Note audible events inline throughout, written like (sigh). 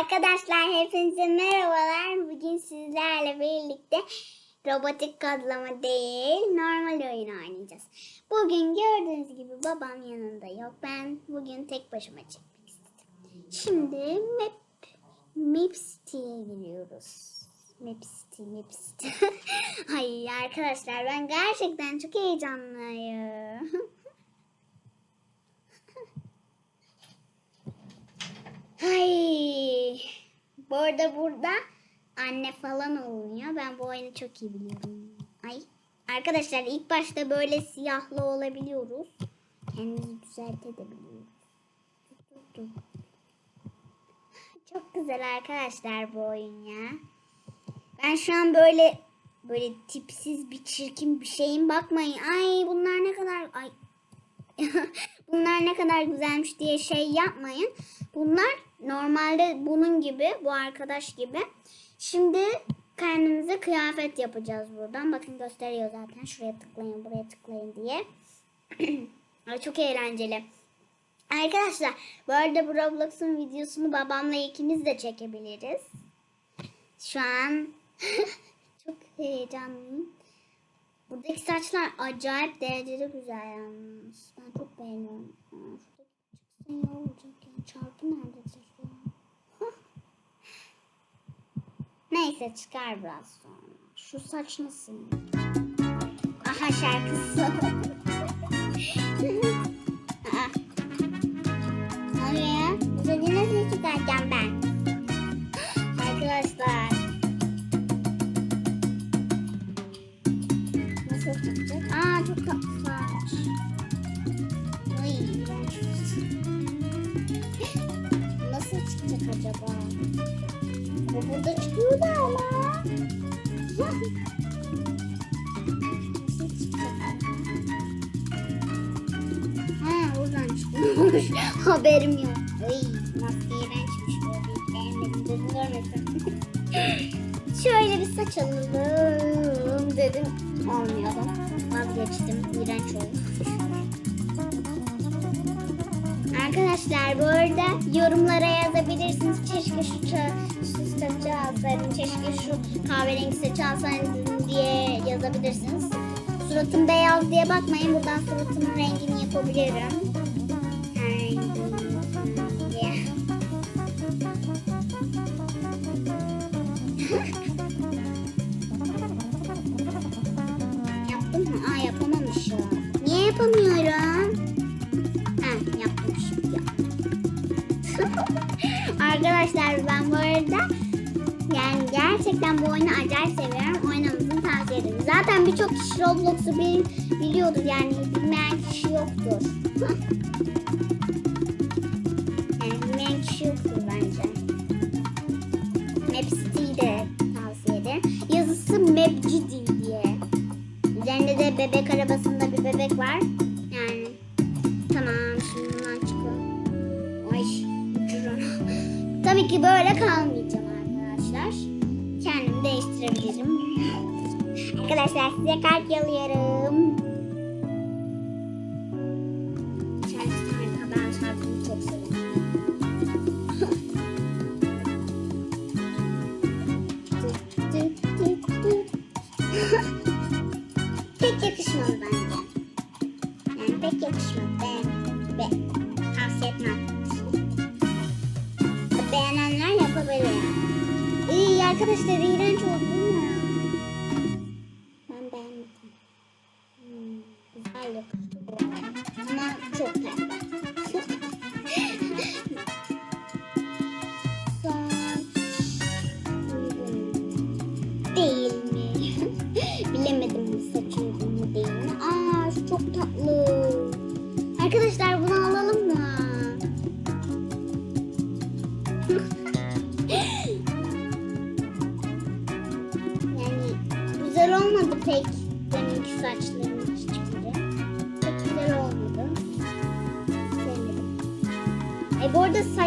Arkadaşlar hepinize merhabalar. Bugün sizlerle birlikte robotik kodlama değil normal oyun oynayacağız. Bugün gördüğünüz gibi babam yanında yok. Ben bugün tek başıma çekmek istedim. Şimdi Map, Map City'ye giriyoruz. Map City, Map City. (laughs) Ay arkadaşlar ben gerçekten çok heyecanlıyım. (laughs) Ay. Bu arada burada anne falan oluyor. Ben bu oyunu çok iyi biliyorum. Ay. Arkadaşlar ilk başta böyle siyahlı olabiliyoruz. Kendimizi düzeltebiliyoruz. Çok güzel arkadaşlar bu oyun ya. Ben şu an böyle böyle tipsiz bir çirkin bir şeyim bakmayın. Ay bunlar ne kadar ay (laughs) bunlar ne kadar güzelmiş diye şey yapmayın. Bunlar normalde bunun gibi, bu arkadaş gibi. Şimdi kendimize kıyafet yapacağız buradan. Bakın gösteriyor zaten. Şuraya tıklayın, buraya tıklayın diye. (clears throat) Çok eğlenceli. Arkadaşlar bu arada bu Roblox'un videosunu babamla ikimiz de çekebiliriz. Şu an (laughs) çok heyecanlıyım. Buradaki saçlar acayip derecede güzel yalnız. Ben çok beğeniyorum. Aa, şuradaki çıksın ne olacak ya? Çarpı nerede çıkıyor? Neyse çıkar biraz sonra. Şu saç nasıl? Aha şarkısı. Aa. Ne oluyor ya? Bize nasıl çıkaracağım ben? (gasps) Arkadaşlar. Nasıl çıkacak? Aa çok tatlı (laughs) Haberim yok. Ay nasıl iğrençmiş böyle. Beğenmedim dedim görmedim. (laughs) Şöyle bir saç alalım dedim. Olmuyor. Vazgeçtim. İğrenç oldu. Arkadaşlar bu arada yorumlara yazabilirsiniz. Keşke şu, şu saçı alsaydım. Keşke şu kahverengi saçı alsaydım diye yazabilirsiniz. Suratım beyaz diye bakmayın. Buradan suratımın rengini yapabilirim. Arkadaşlar ben bu arada yani gerçekten bu oyunu acayip seviyorum. Oynamanızı tavsiye ederim. Zaten birçok kişi Roblox'u bil, biliyordur yani bilmeyen kişi yoktur. (laughs) yani bilmeyen kişi yoktur bence. Map City'yi de tavsiye ederim. Yazısı Mapcidi diye. Üzerinde de bebek arabasında bir bebek var. Ki böyle kalmayacağım arkadaşlar. Kendimi değiştirebilirim. Arkadaşlar size kalp yalıyorum. Yapabilir. İyi arkadaşlar iğrenç oldu mi?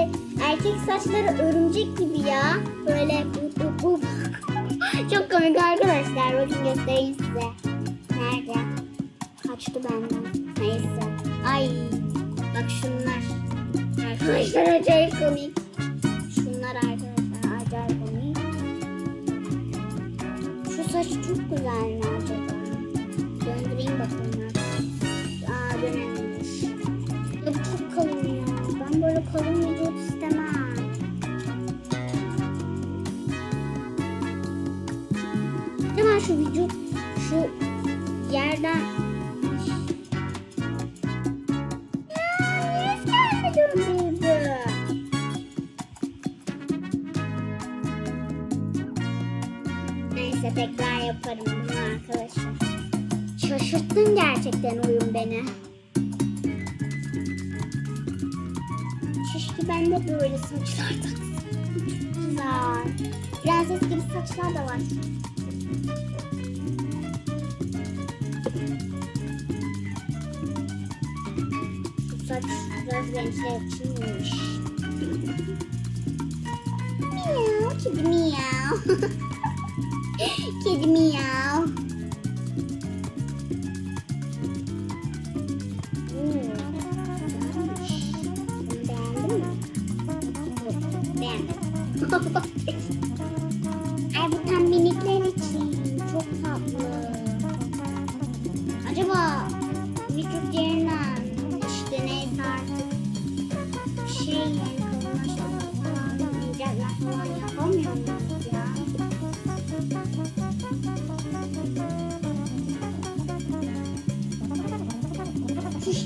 er, erkek saçları örümcek gibi ya. Böyle uf, uf. (laughs) Çok komik arkadaşlar. Bakın göstereyim size. Nerede? Kaçtı benden. Neyse. Ay. Bak şunlar. Arkadaşlar acayip komik. Şunlar arkadaşlar acayip komik. Şu saç çok güzel mi acaba? Döndüreyim bakalım. Aa dönememiş. Çok kalın ya. Ben böyle kalın ya. Neyse tekrar yaparım bunu arkadaşlar. Şaşırttın gerçekten oyun beni. Keşke ben de böyle saçlar taksam. Güzel. Prenses gibi saçlar da var. Bu saç biraz gençler içinmiş. Miyav, kedi miyav. (laughs) kedi miyav. Hmm, güzelmiş. Bunu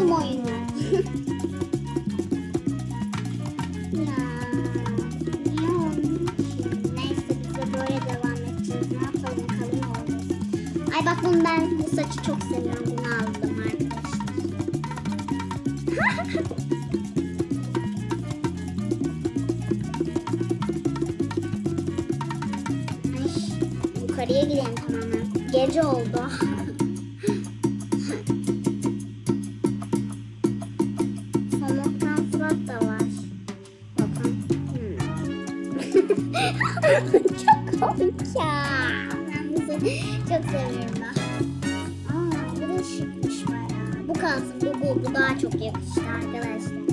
Sustum oyunu. ya niye olmuş ki? Devam edeceğiz. Ne yapalım kalın olacağız. Ay bak bunu ben bu saçı çok seviyorum. Bunu aldım arkadaşlar. (laughs) Ay, yukarıya gidelim tamamen. Gece oldu. Çok komik ya. Ben se- çok seviyorum ben. Aa, bu da şıkmış bayağı. Bu kalsın. Bu, bu, bu daha çok yakıştı arkadaşlar.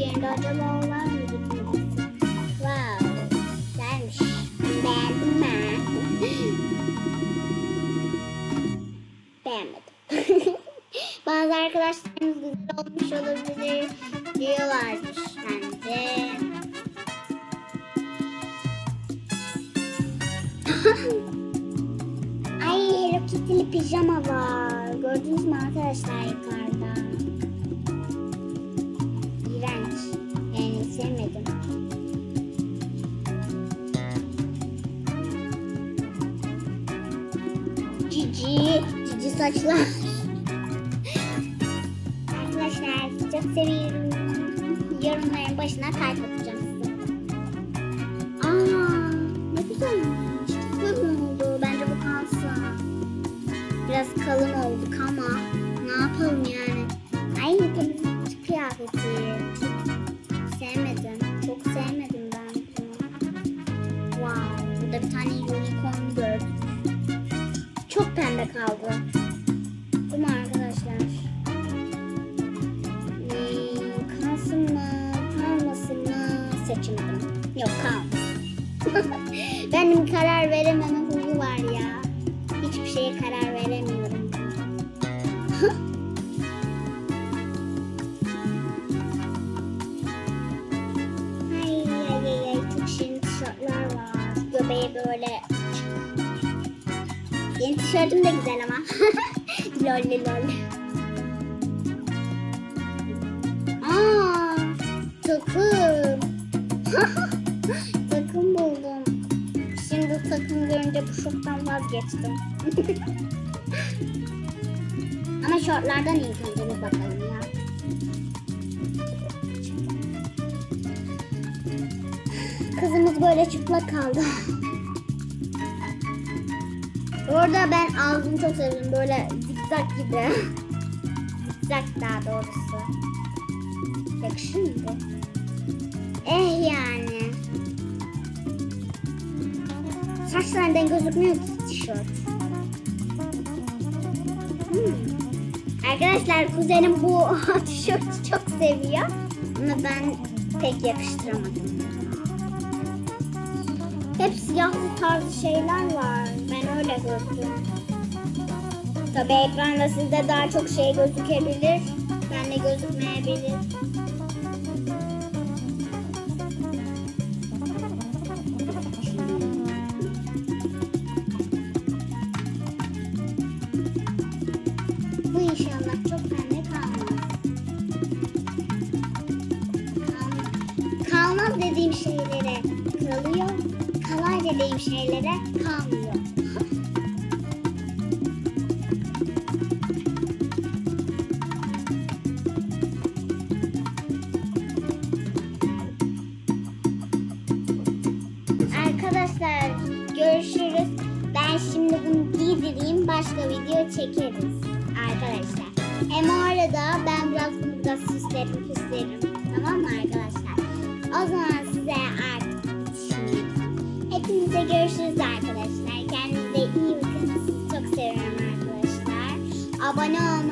Yerinde acaba var mı. Wow. Güzelmiş. Beğendim ben. Beğenmedim. Bazı arkadaşlarımız güzel olmuş olabilir diyorlarmış bence. (laughs) Ay Hello Kitty'li pijama var. Gördünüz mü arkadaşlar yukarıda? Yani sevmedim. Cici, cici saçlar. Arkadaşlar çok seviyorum. Yorumların başına kalp atacağım size. Aa, ne. Çok uygun oldu. Bence bu kalsın. Biraz kalın olduk ama ne yapalım yani. Ay temizlik kıyafeti. Çok pembe tişörtüm de güzel ama. (laughs) lol lol. Aa, takım. (laughs) takım buldum. Şimdi takım görünce bu şoktan vazgeçtim. (laughs) Ama şortlardan ilk önce bir bakalım. Kızımız böyle çıplak kaldı. Orada ben ağzını çok seviyorum. Böyle zikzak gibi. zikzak daha doğrusu. Yakışır mı bu? Eh yani. Saçlarından gözükmüyor ki tişört. Hmm. Arkadaşlar kuzenim bu (laughs) tişörtü çok seviyor. Ama ben pek yakıştıramadım. Hep siyahlı tarzı şeyler var. Ben öyle gördüm. Tabi ekranda sizde daha çok şey gözükebilir. Bende gözükmeyebilir. Şeylere kalmıyor. Arkadaşlar görüşürüz. Ben şimdi bunu giydireyim. Başka video çekeriz. Arkadaşlar. Hem arada ben biraz bunu biraz süslerim püslerim. Tamam mı arkadaşlar? O zaman Hepinize görüşürüz arkadaşlar. Kendinize iyi bakın. Sizi çok seviyorum arkadaşlar. Abone olmayı,